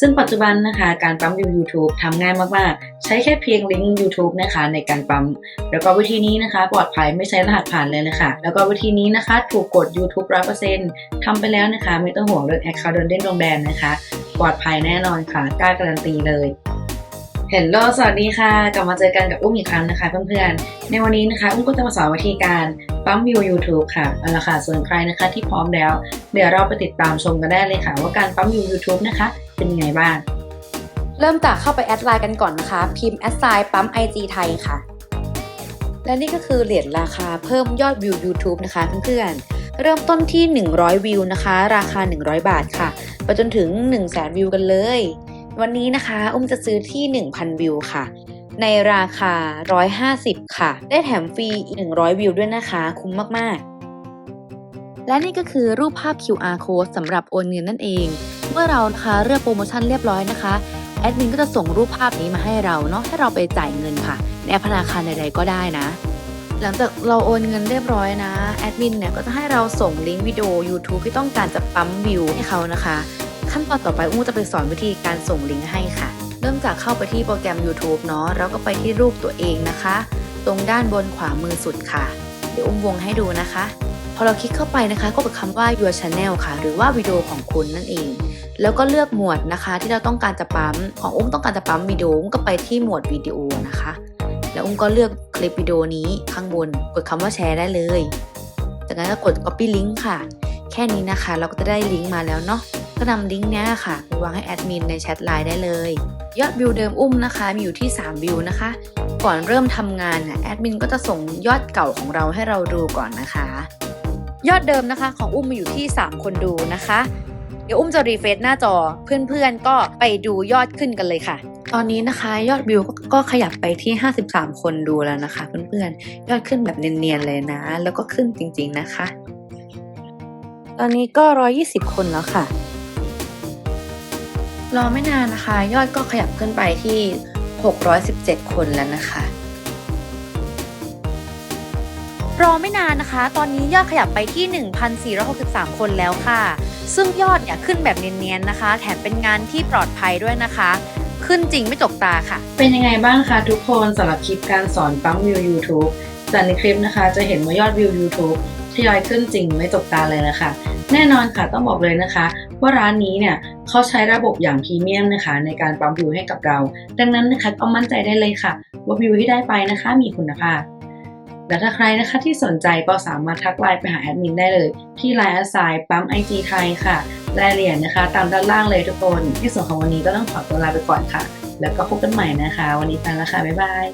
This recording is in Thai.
ซึ่งปัจจุบันนะคะการปั๊มวิว YouTube ทำง่ายมากๆ ใช้แค่เพียงลิงก์ YouTube นะคะในการปั๊ม แล้วก็วิธีนี้นะคะ ปลอดภัยไม่ใช้รหัสผ่านเลยนะคะ แล้วก็วิธีนี้นะคะถูกกด YouTube 100%ทำไปแล้วนะคะ ไม่ต้องห่วงเรื่อง Account โดนเด้งโดนแบนนะคะ ปลอดภัยแน่นอนค่ะกล้าการันตีเลยเฮลโลสวัสดีค่ะ กลับมาเจอกันกับอุ้มอีกครั้งนะคะเพื่อนๆ ในวันนี้นะคะ อุ้มก็จะมาสอนวิธีการปั๊มวิว YouTube ค่ะเอาละค่ะส่วนใครนะคะที่พร้อมแล้ว เดี๋ยวเราไปติดตามชมกันได้เลยค่ะ ว่าการปั๊มวิว YouTube นะคะ เป็นยังไงบ้าง เริ่มจากเข้าไปแอดไลน์กันก่อนนะคะ พิมพ์แอดไซน์ปั๊ม IG ไทยค่ะ และนี่ก็คือเหรียญราคาเพิ่มยอดวิว YouTube นะคะเพื่อนๆ เริ่มต้นที่ 100 วิวนะคะ ราคา 100 บาทค่ะ ไปจนถึง 1 0 0 0 0แสนวิวกันเลย วันนี้นะคะอุ้มจะซื้อที่ 1,000 วิวค่ะในราคา 150 ค่ะ ได้แถมฟรีอีก 100 วิวด้วยนะคะ คุ้มมาก ๆ และนี่ก็คือรูปภาพ QR code สำหรับโอนเงินนั่นเอง เมื่อเรานะคะเลือกโปรโมชั่นเรียบร้อยนะคะแอดมินก็จะส่งรูปภาพนี้มาให้เราเนาะให้เราไปจ่ายเงินค่ะในแอปธนาคารใดๆก็ได้นะ หลังจากเราโอนเงินเรียบร้อยนะแอดมินเนี่ยก็จะให้เราส่งลิงก์วิดีโอ YouTube ที่ต้องการจะปั๊มวิวให้เขานะคะ ขั้นตอนต่อไปอุ้มจะไปสอนวิธีการส่งลิงก์ให้ค่ะ เริ่มจากเข้าไปที่โปรแกรม YouTube เนาะแล้วก็ไปที่รูปตัวเองนะคะ ตรงด้านบนขวามือสุดค่ะ เดี๋ยวอุ้มวงให้ดูนะคะ พอเราคลิกเข้าไปนะคะ ก็กดคำว่า your channel ค่ะ หรือว่าวิดีโอของคุณนั่นเอง แล้วก็เลือกหมวดนะคะ ที่เราต้องการจะปั๊ม ของอุ้มต้องการจะปั๊มวิดีโออุ้มก็ไปที่หมวดวิดีโอนะคะ แล้วอุ้มก็เลือกคลิปวิดีโอนี้ข้างบน กดคำว่าแชร์ได้เลย จากนั้นก็กด copy link ค่ะ แค่นี้นะคะ เราก็จะได้ลิงก์มาแล้วเนาะ ก็นำลิงก์นี้ค่ะไปวางให้แอดมินในแชทไลน์ได้เลย ยอดวิวเดิมอุ้มนะคะ มีอยู่ที่ 3 วิวนะคะ ก่อนเริ่มทำงานน่ะแอดมินก็จะส่งยอดเก่าของเราให้เราดูก่อนนะคะ ยอดเดิมนะคะของอุ้มมีอยู่ที่ 3 คนดูนะคะ ดี๋ยวอุ้มจะรีเฟซหน้าจอเพื่อนๆก็ไปดูยอดขึ้นกันเลยค่ะ ตอนนี้นะคะยอดวิวก็ขยับไปที่ 53 คนดูแล้วนะคะ เพื่อนๆยอดขึ้นแบบเนียนๆเลยนะ แล้วก็ขึ้นจริงๆนะคะ ตอนนี้ก็ 120 คนแล้วค่ะ รอไม่นานนะคะ ยอดก็ขยับขึ้นไปที่ 617 คนแล้วนะคะรอไม่นานนะคะ ตอนนี้ยอดขยับไปที่ 1,463 คนแล้วค่ะ ซึ่งยอดเนี่ยขึ้นแบบเนียนๆนะคะ แถมเป็นงานที่ปลอดภัยด้วยนะคะ ขึ้นจริงไม่จกตาค่ะ เป็นยังไงบ้างคะทุกคนสำหรับคลิปการสอนปั๊มวิว YouTube จากในคลิปนะคะ จะเห็นว่ายอดวิว YouTube ทยอยขึ้นจริงไม่ตกตาเลยนะคะ แน่นอนค่ะต้องบอกเลยนะคะ ว่าร้านนี้เนี่ยเขาใช้ระบบอย่างพรีเมียมนะคะ ในการปั๊มวิวให้กับเรา ดังนั้นนะคะก็มั่นใจได้เลยค่ะ ว่าวิวที่ได้ไปนะคะ มีคุณภาพ และถ้าใครนะคะที่สนใจก็สามารถทักไลน์ไปหาแอดมินได้เลย ที่ไลน์อาสายปั๊มไอจีไทยค่ะรายละเอียดนะคะ ตามด้านล่างเลยทุกคนที่ส่วนของวันนี้ก็ต้องขอตัวลาไปก่อนค่ะ แล้วก็พบกันใหม่นะคะ วันนี้ไปแล้วค่ะบ๊ายบาย